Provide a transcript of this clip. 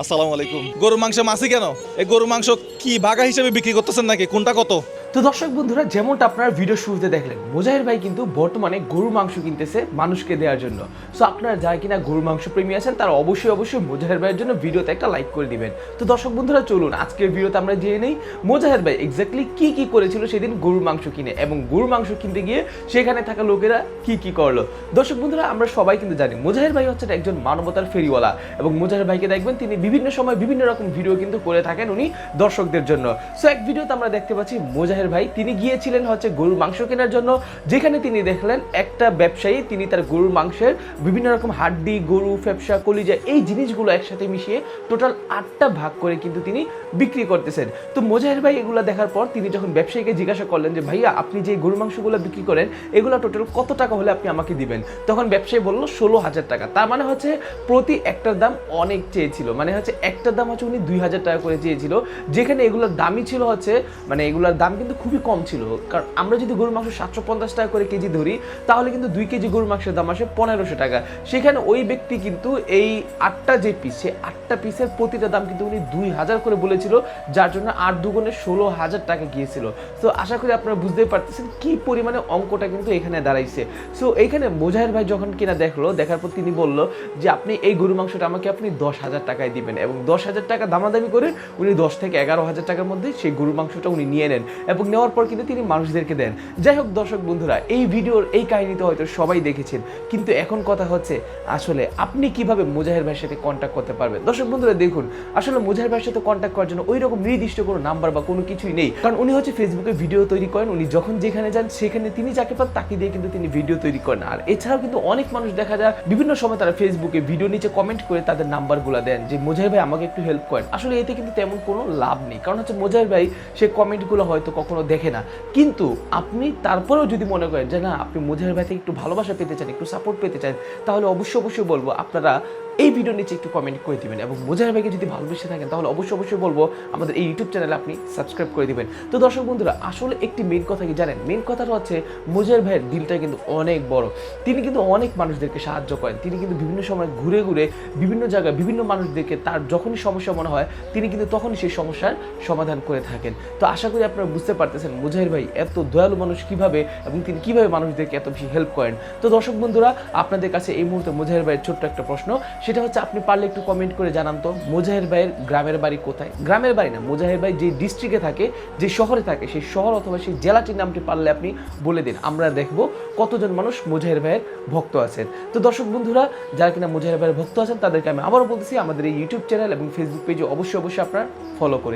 আসসালামু আলাইকুম। গরুর মাংস মাছি কেন? এই গরুর মাংস কি ভাগা হিসেবে বিক্রি করতেছেন নাকি? কোনটা কত? তো দর্শক বন্ধুরা, যেমনটা আপনারা ভিডিও শুরুতে দেখলেন, মুজাহির ভাই কিন্তু বর্তমানে গরু মাংস কিনতেছে মানুষকে দেওয়ার জন্য। সো আপনারা যারা কিনা গরু মাংস প্রেমী আছেন, তারা অবশ্যই অবশ্যই মুজাহির ভাইয়ের জন্য ভিডিওতে একটা লাইক করে দিবেন। তো দর্শক বন্ধুরা, চলুন, আজকের ভিডিওতে আমরা জেনে নেই মুজাহির ভাই এক্স্যাক্টলি কি কি করেছিল সেদিন গরুর মাংস কিনে এবং গরুর মাংস কিনতে গিয়ে সেখানে থাকা লোকেরা কি কি করল। দর্শক বন্ধুরা, আমরা সবাই কিন্তু জানি মুজাহির ভাই হচ্ছে একজন মানবতার ফেরিওয়ালা এবং মুজাহির ভাইকে দেখবেন তিনি বিভিন্ন সময় বিভিন্ন রকম ভিডিও কিন্তু করে থাকেন উনি দর্শকদের জন্য। সো এক ভিডিওতে আমরা দেখতে পাচ্ছি মুজাহির ভাই, তিনি গিয়েছিলেন হচ্ছে গরুর মাংস কেনার জন্য। যেখানে তিনি দেখলেন একটা ব্যবসায়ী, তিনি তার গরুর মাংসের বিভিন্ন রকম হাড্ডি, গরু, ফ্যাপসা, কলিজা, এই জিনিসগুলো একসাথে মিশিয়ে টোটাল আটটা ভাগ করে কিন্তু তিনি বিক্রি করতেছেন। তো মোজাহির ভাই, এগুলো দেখার পর তিনি যখন ব্যবসায়ীকে জিজ্ঞাসা করলেন যে, ভাইয়া, আপনি যে গরুর মাংসগুলো বিক্রি করেন, এগুলো টোটাল কত টাকা হলে আপনি আমাকে দিবেন? তখন ব্যবসায়ী বলল, ষোলো হাজার টাকা। তার মানে হচ্ছে প্রতি একটার দাম অনেক চেয়েছিল। মানে হচ্ছে একটার দাম হচ্ছে উনি দুই হাজার টাকা করে চেয়েছিল। যেখানে এগুলোর দামই ছিল হচ্ছে মানে এগুলোর দাম কিন্তু খুবই কম ছিল। কারণ আমরা যদি গরুর মাংস সাতশো পঞ্চাশ টাকা করে কেজি ধরি, তাহলে কিন্তু দুই কেজি গরুর মাংসের দাম আসে পনেরোশো টাকা। সেখানে ওই ব্যক্তি কিন্তু এই আটটা যে পিস সে আটটা পিসের প্রতিটা দাম কিন্তু উনি দুই হাজার করে বলেছিল, যার জন্য আট দুগুণে ষোলো হাজার টাকা গিয়েছিল। তো আশা করি আপনারা বুঝতেই পারতেছেন কি পরিমাণে অঙ্কটা কিন্তু এখানে দাঁড়াইছে। সো এইখানে মোজাহের ভাই যখন কিনা দেখল, দেখার পর তিনি বলল যে, আপনি এই গরু মাংসটা আমাকে আপনি দশ হাজার টাকায় দিবেন। এবং দশ হাজার টাকা দামাদামি করে উনি দশ থেকে এগারো হাজার টাকার মধ্যে সেই গরু মাংসটা উনি নিয়ে নেন। এবং নেওয়ার পর কিন্তু তিনি মানুষদেরকে দেন। যাই হোক, দর্শক বন্ধুরা, এই ভিডিওর এই কাহিনীতে হয়তো সবাই দেখেছেন, কিন্তু এখন কথা হচ্ছে, আসলে আপনি কীভাবে মুজাহির ভাইয়ের সাথে কন্ট্যাক্ট করতে পারবেন? দর্শক বন্ধুরা, দেখুন, আসলে মুজাহির ভাইয়ের সাথে কন্ট্যাক্ট করার জন্য ওই রকম নির্দিষ্ট কোনো নাম্বার বা কোনো কিছুই নেই। কারণ উনি হচ্ছে ফেসবুকে ভিডিও তৈরি করেন, উনি যখন যেখানে যান, সেখানে তিনি যাকে পান, তাকে দিয়ে কিন্তু তিনি ভিডিও তৈরি করেন। আর এছাড়াও কিন্তু অনেক মানুষ দেখা যায়, বিভিন্ন সময় তারা ফেসবুকে ভিডিও নিচে কমেন্ট করে তাদের নাম্বারগুলো দেন, যে মুজাহির ভাই আমাকে একটু হেল্প করেন। আসলে এতে কিন্তু তেমন কোনো লাভ নেই। কারণ হচ্ছে মুজাহির ভাই, সে কমেন্টগুলো হয়তো কখনো দেখে না। কিন্তু আপনি তারপরেও যদি মনে করেন যে, না, আপনি মুজাহির ভাই থেকে একটু ভালোবাসা পেতে চান, একটু সাপোর্ট পেতে চান, তাহলে অবশ্যই অবশ্যই বলব, আপনারা এই ভিডিও নিচে একটু কমেন্ট করে দিবেন এবং মুজাহির ভাইকে যদি ভালোবেসে থাকেন, তাহলে অবশ্যই অবশ্যই বলব, আমাদের এই ইউটিউব চ্যানেলে আপনি সাবস্ক্রাইব করে দিবেন। তো দর্শক বন্ধুরা, আসলে একটি মেন কথা কি জানেন? মেন কথাটা হচ্ছে, মুজাহির ভাইয়ের দিলটা কিন্তু অনেক বড়। তিনি কিন্তু অনেক মানুষদেরকে সাহায্য করেন। তিনি কিন্তু বিভিন্ন সময় ঘুরে ঘুরে বিভিন্ন জায়গায় বিভিন্ন মানুষদেরকে তার যখনই সমস্যা মনে হয়, তিনি কিন্তু তখনই সেই সমস্যার সমাধান করে থাকেন। তো আশা করি আপনারা বুঝতে পারতেছেন, মুজাহির ভাই এত দয়ালু মানুষ কীভাবে এবং তিনি কীভাবে মানুষদেরকে এত বেশি হেল্প করেন। তো দর্শক বন্ধুরা, আপনাদের কাছে এই মুহূর্তে মুজাহির ভাইয়ের ছোট্ট একটা প্রশ্ন সেটা হচ্ছে আপনি পারলে একটু কমেন্ট করে জানান তো, মুজাহির ভাইয়ের গ্রামের বাড়ি কোথায়? গ্রামের বাড়ি না, মুজাহির ভাই যে ডিস্ট্রিক্টে থাকে, যে শহরে থাকে, সেই শহর অথবা সেই জেলাটির নামটি পারলে আপনি বলে দিন। আমরা দেখব কতজন মানুষ মুজাহির ভাইয়ের ভক্ত আছেন। তো দর্শক বন্ধুরা, যারা কিনা মুজাহির ভাইয়ের ভক্ত আছেন, তাদেরকে আমি আবারও বলতেছি, আমাদের এই ইউটিউব চ্যানেল এবং ফেসবুক পেজে অবশ্যই অবশ্যই আপনারা ফলো করে